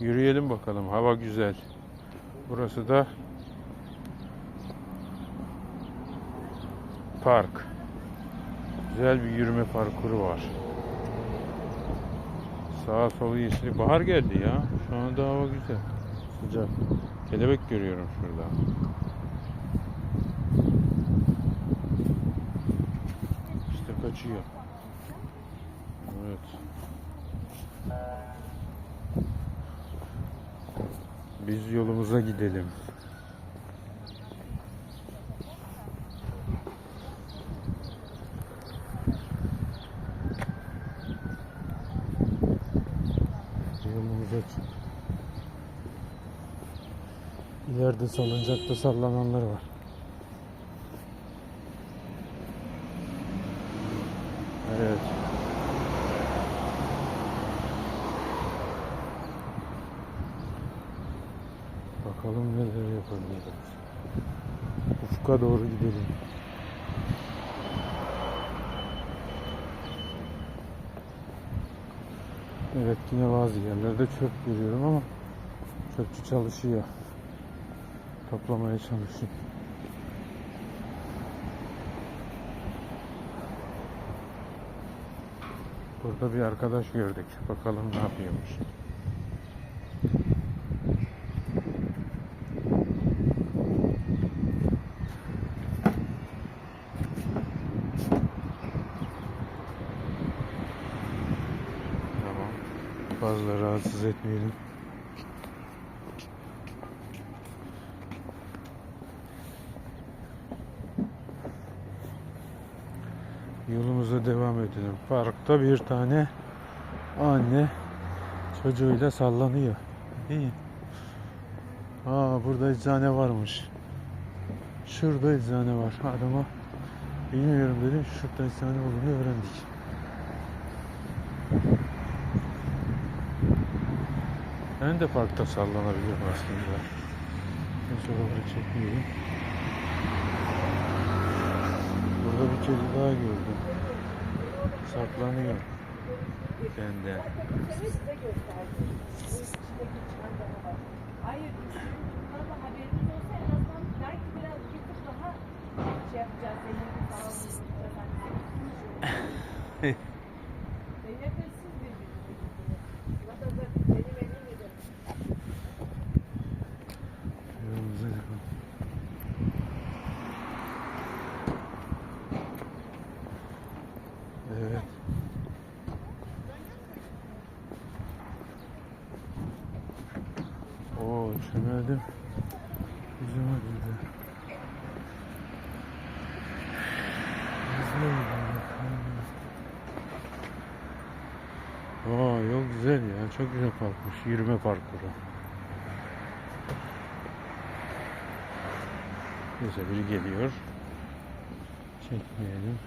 Yürüyelim bakalım. Hava güzel. Burası da park. Güzel bir yürüme parkuru var. Sağa solu yeşil. Bahar geldi ya. Şu anda hava güzel. Sıcak. Kelebek görüyorum şurada. İşte kaçıyor. Evet. Biz yolumuza gidelim. Yolumuza. İleride salıncakta sallananlar var. Evet. Bakalım neler yapabiliriz. Ufka doğru gidelim. Evet yine bazı yerlerde çöp görüyorum ama çöpçü çalışıyor. Toplamaya çalışıyor. Burada bir arkadaş gördük. Bakalım ne yapıyormuş. Fazla rahatsız etmeyelim. Yolumuza devam edelim. Parkta bir tane anne çocuğuyla sallanıyor. İyi. Aa burada eczane varmış. Şurada eczane var. Adama bilmiyorum dedim. Şurada eczane olduğunu öğrendik. Ben de parkta sallanabilirim aslında. Neyse oraları çekmeyelim. Burada bir kedi daha gördüm. Saklanıyor. Benden. Hayır, Oo çömeldim. Yüzüme girdi. Yüzüme girdi. Aa yol güzel ya. Çok güzel parkmış. Yürüme parkuru. Neyse biri geliyor. Çekmeyelim.